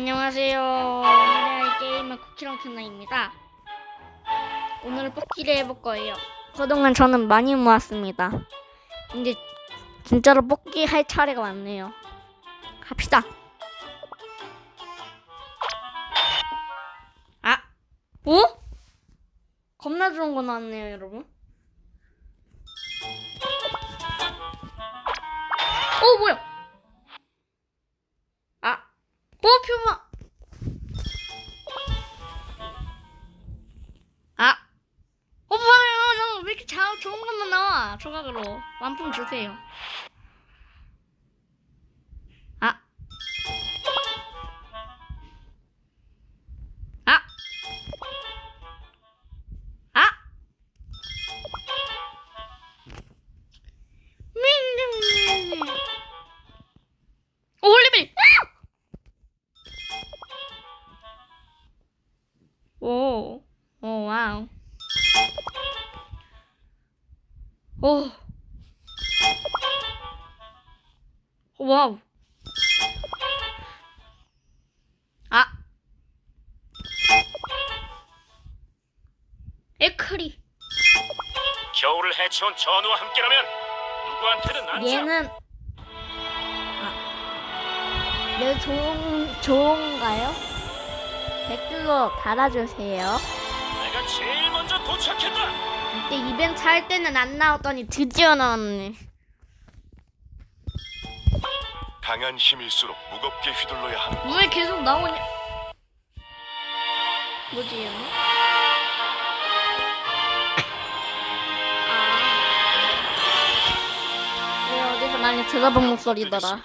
안녕하세요. 오늘의 할 게임은 쿠키랑 캔나입니다. 오늘 뽑기를 해볼 거예요. 그동안 저는 많이 모았습니다. 이제 진짜로 뽑기 할 차례가 왔네요. 갑시다. 아, 오? 겁나 좋은 거 나왔네요, 여러분. 조각으로. 완품 주세요. 오. 오, 와우. 아. 에크리. 겨울을 해치운 전우와 함께라면 누구한테든 안져. 얘는 아, 얘 좋은 좋은가요? 댓글로 달아주세요. 내가 제일 먼저 도착했다. 이때 이벤트 할 때는 안 나왔더니 드디어 나왔네. 강한 힘일수록 무겁게 휘둘러야 하는 왜 계속 나오냐? 뭐지 얘는? 아. 왜 어디서 많이 들어본 목소리더라.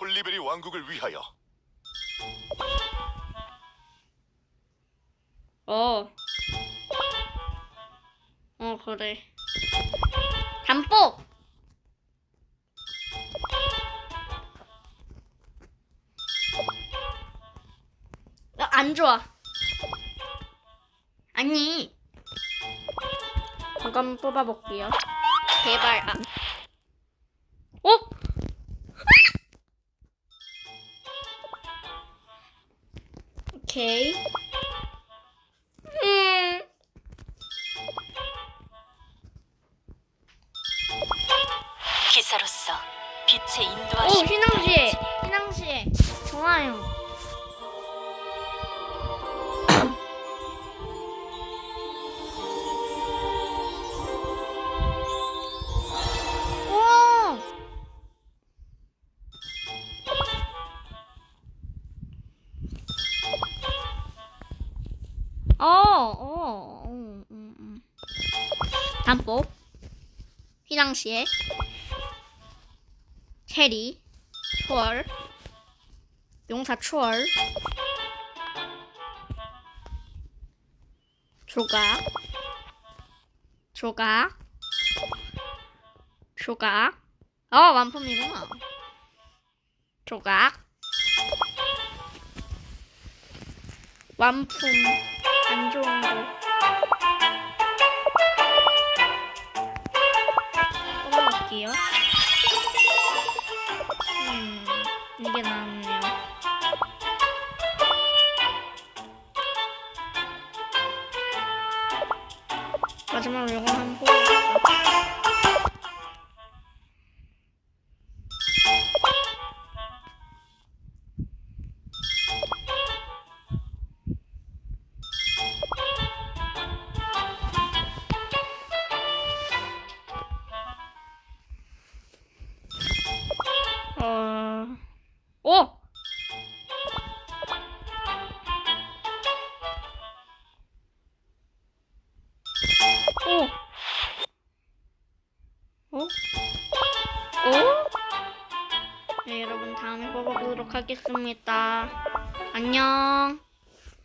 홀리베리 왕국을 위하여 어. 어, 그래. 담복! 아, 안 좋아. 아니. 잠깐 뽑아볼게요. 제발, 아. 어? 오케이. 기사로서 빛의 오, 인도하심 휘낭시에. 휘낭시에. 좋아요. 우와. 어, 어, 음, 음, 음. 담보. 휘낭시에. 체리, 초월, 용사 초월, 조각, 조각, 조각. 어, 완품이구나. 조각. 완품. 안 좋은 거. 뽑아볼게요. 이게 나왔네요. 마지막으로 이거 한번 뽑아볼까? 어? 오? 네, 여러분 다음에 뽑아보도록 하겠습니다. 안녕.